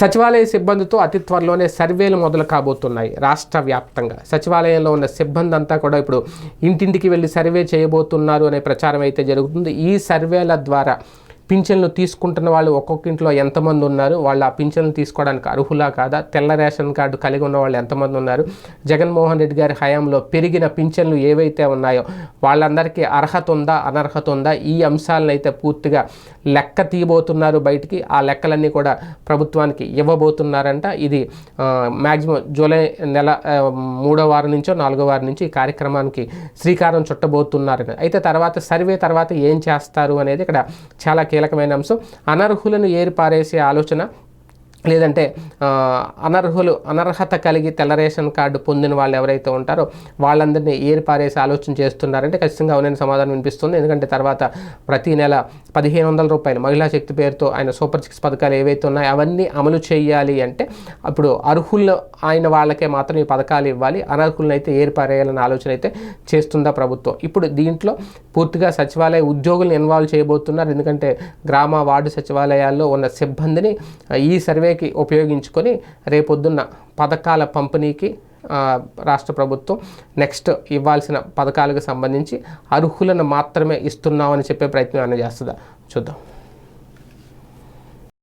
సచివాలయ సిబ్బందితో అతి త్వరలోనే సర్వేలు మొదలు కాబోతున్నాయి రాష్ట్ర వ్యాప్తంగా. సచివాలయంలో ఉన్న సిబ్బంది అంతా కూడా ఇప్పుడు ఇంటింటికి వెళ్ళి సర్వే చేయబోతున్నారు అనే ప్రచారం అయితే జరుగుతుంది. ఈ సర్వేల ద్వారా పింఛన్లు తీసుకుంటున్న వాళ్ళు ఒక్కొక్క ఇంట్లో ఎంతమంది ఉన్నారు? వాళ్ళు ఆ పింఛన్లు తీసుకోవడానికి అర్హులా కాదా? తెల్ల రేషన్ కార్డు కలిగి ఉన్న వాళ్ళు ఎంతమంది ఉన్నారు? జగన్మోహన్ రెడ్డి గారి హయాంలో పెరిగిన పింఛన్లు ఏవైతే ఉన్నాయో వాళ్ళందరికీ అర్హత ఉందా? అనర్హత ఉందా? ఈ అంశాలను అయితే పూర్తిగా లెక్క తీయబోతున్నారు బయటికి. ఆ లెక్కలన్నీ కూడా ప్రభుత్వానికి ఇవ్వబోతున్నారంట. ఇది మ్యాక్సిమం జూలై నెల మూడో వారం నుంచో నాలుగో వారం నుంచి ఈ కార్యక్రమానికి శ్రీకారం చుట్టబోతున్నారని. అయితే తర్వాత సర్వే తర్వాత ఏం చేస్తారు అనేది ఇక్కడ చాలా కీలకమైన అంశం. అనర్హులను ఏరిపారేసే ఆలోచన లేదంటే అనర్హులు అనర్హత కలిగి తెల్ల రేషన్ కార్డు పొందిన వాళ్ళు ఎవరైతే ఉంటారో వాళ్ళందరినీ ఏరిపారేసి ఆలోచన చేస్తున్నారంటే ఖచ్చితంగా అవునని సమాధానం వినిపిస్తుంది. ఎందుకంటే తర్వాత ప్రతి నెల పదిహేను వందల రూపాయలు. మహిళా శక్తి పేరుతో ఆయన సూపర్ సిక్స్ పథకాలు ఏవైతే ఉన్నాయో అవన్నీ అమలు చేయాలి అంటే అప్పుడు అర్హులు ఆయన వాళ్ళకే మాత్రం ఈ పథకాలు ఇవ్వాలి. అనర్హులను అయితే ఆలోచన అయితే చేస్తుందా ప్రభుత్వం. ఇప్పుడు దీంట్లో పూర్తిగా సచివాలయ ఉద్యోగులను ఇన్వాల్వ్ చేయబోతున్నారు. ఎందుకంటే గ్రామ వార్డు సచివాలయాల్లో ఉన్న సిబ్బందిని ఈ సర్వేకి ఉపయోగించుకొని రేపొద్దున్న పథకాల పంపిణీకి రాష్ట్ర ప్రభుత్వం నెక్స్ట్ ఇవ్వాల్సిన పథకాలకు సంబంధించి అర్హులను మాత్రమే ఇస్తున్నామని చెప్పే ప్రయత్నం ఏమైనా చేస్తుందా? చూద్దాం.